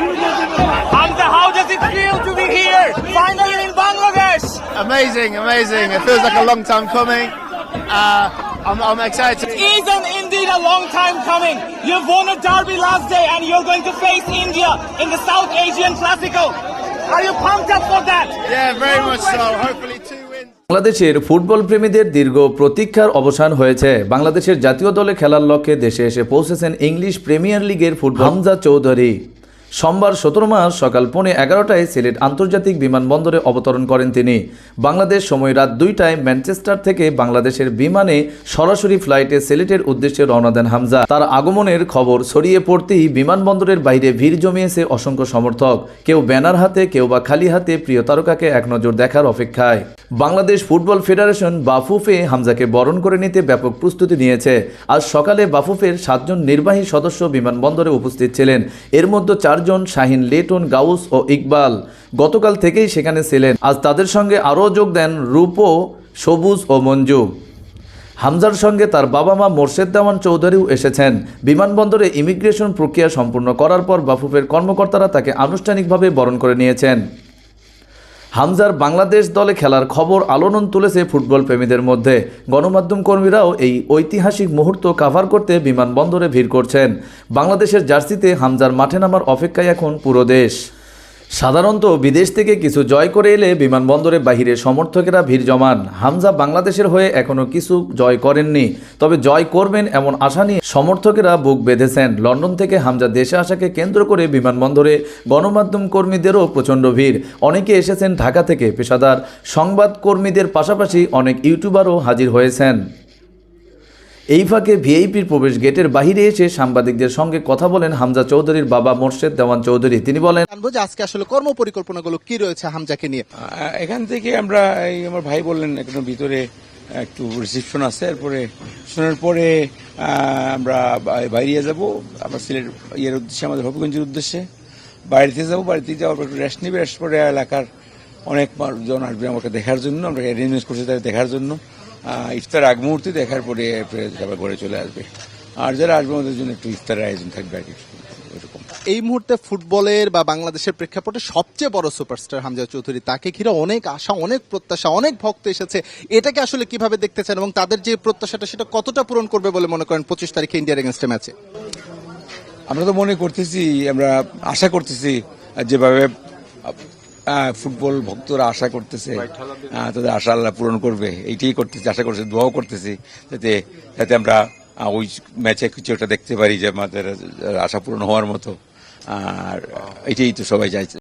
Hamza, how does it feel to be here? Finally in Bangladesh. Amazing, amazing. It feels like a long time coming. Uh, I'm, I'm excited. Isn't indeed a long time coming. You've won a derby last day and you're going to face India in the South Asian Classical. Are you pumped up for that? Yeah, very much so. Hopefully, two wins. বাংলাদেশের football প্রেমীদের দীর্ঘ প্রতীক্ষার অবসান হয়েছে বাংলাদেশের জাতীয় দলে খেলার লক্ষ্যে দেশে এসে পৌঁছেছেন ইংলিশ প্রিমিয়ার লিগের ফুটবল হামজা চৌধুরী সোমবার সতেরো মার্চ সকাল পৌনে এগারোটায় সিলেট আন্তর্জাতিক বিমানবন্দরে অবতরণ করেন তিনি। বাংলাদেশ সময় রাত দুইটায় ম্যানচেস্টার থেকে বাংলাদেশের বিমানে সরাসরি ফ্লাইটে সিলেটের উদ্দেশ্যে রওনা দেন হামজা। তার আগমনের খবর ছড়িয়ে পড়তেই বিমানবন্দরের বাইরে ভিড় জমিয়েছে অসংখ্য সমর্থক। কেউ ব্যানার হাতে, কেউ বা খালি হাতে প্রিয় তারকাকে এক নজর দেখার অপেক্ষায়। বাংলাদেশ ফুটবল ফেডারেশন বাফুফে হামজাকে বরণ করে নিতে ব্যাপক প্রস্তুতি নিয়েছে। আজ সকালে বাফুফের সাতজন নির্বাহী সদস্য বিমানবন্দরে উপস্থিত ছিলেন। এর মধ্যে চারজন শাহিন লেটন, গাউস ও ইকবাল গতকাল থেকেই সেখানে ছিলেন। আজ তাদের সঙ্গে আরও যোগ দেন রূপো, সবুজ ও মঞ্জু। হামজার সঙ্গে তার বাবা মা মোর্শেদ দেওয়ান চৌধুরীও এসেছেন। বিমানবন্দরে ইমিগ্রেশন প্রক্রিয়া সম্পূর্ণ করার পর বাফুফের কর্মকর্তারা তাকে আনুষ্ঠানিকভাবে বরণ করে নিয়েছেন। হামজার বাংলাদেশ দলে খেলার খবর আলোড়ন তুলেছে ফুটবল প্রেমীদের মধ্যে। গণমাধ্যম কর্মীরাও এই ঐতিহাসিক মুহূর্ত কাভার করতে বিমানবন্দরে ভিড় করছেন। বাংলাদেশের জার্সিতে হামজার মাঠে নামার অপেক্ষায় এখন পুরো দেশ। সাধারণত বিদেশ থেকে কিছু জয় করে এলে বিমানবন্দরে বাহিরে সমর্থকেরা ভিড় জমান। হামজা বাংলাদেশের হয়ে এখনও কিছু জয় করেননি। তবে জয় করবেন এমন আশা নিয়ে সমর্থকেরা বুক বেঁধেছেন। লন্ডন থেকে হামজা দেশে আসাকে কেন্দ্র করে বিমানবন্দরে গণমাধ্যম কর্মীদেরও প্রচণ্ড ভিড়। অনেকে এসেছেন ঢাকা থেকে। পেশাদার সংবাদ কর্মীদের পাশাপাশি অনেক ইউটিউবারও হাজির হয়েছেন। এই ফাঁকে ভিআইপির প্রবেশ গেটের বাইরে এসে সাংবাদিকদের সঙ্গে কথা বলেন হামজা চৌধুরীর বাবা মোর্শেদ দেওয়ান চৌধুরী। তিনি বলেন জানব যে আজকে আসলে কর্ম পরিকল্পনাগুলো কি রয়েছে হামজাকে নিয়ে। এখান থেকে আমরা এই আমার ভাই বললেন একদম ভিতরে একটু রিসেপশন আছে এরপরে শোনার পরে আমরা বাইরে যাব। আমরা সিলেট ইয়ের উদ্দেশ্যে আমাদের হবিগঞ্জের উদ্দেশ্যে। বাড়িতে যাব বাড়িতে যাওয়ার পর একটু রেস্ট নিবে রেস্ট পরে এলাকার অনেক জন আসবে আমাকে দেখার জন্য আমরা অ্যারেঞ্জমেন্ট করছি তাদের দেখার জন্য। ইফতার আগ মুহূর্তে দেখার পরে আবার ঘরে চলে আসবে। আর যারা আসবে আমাদের জন্য একটু ইফতারের আয়োজন থাকবে আর এরকম এই মুহূর্তে ফুটবলের বা বাংলাদেশের প্রেক্ষাপটে সবচেয়ে বড় সুপারস্টার হামজা চৌধুরী তাকে ঘিরে অনেক আশা অনেক প্রত্যাশা অনেক ভক্ত এসেছে। এটাকে আসলে কীভাবে দেখতে চান এবং তাদের যে প্রত্যাশাটা সেটা কতটা পূরণ করবে বলে মনে করেন পঁচিশ তারিখে ইন্ডিয়ার এগেনস্টে ম্যাচে? আমরা তো মনে করতেছি আমরা আশা করতেছি যেভাবে ফুটবল ভক্তরা আশা করতেছে তাদের আশা আল্লাহ পূরণ করবে। এইটাই করতেছি আশা করছে দোয়াও করতেছি যাতে যাতে আমরা ওই ম্যাচে কিছু একটা দেখতে পারি যে আমাদের আশা পূরণ হওয়ার মতো। আর এটাই তো সবাই চাইছে।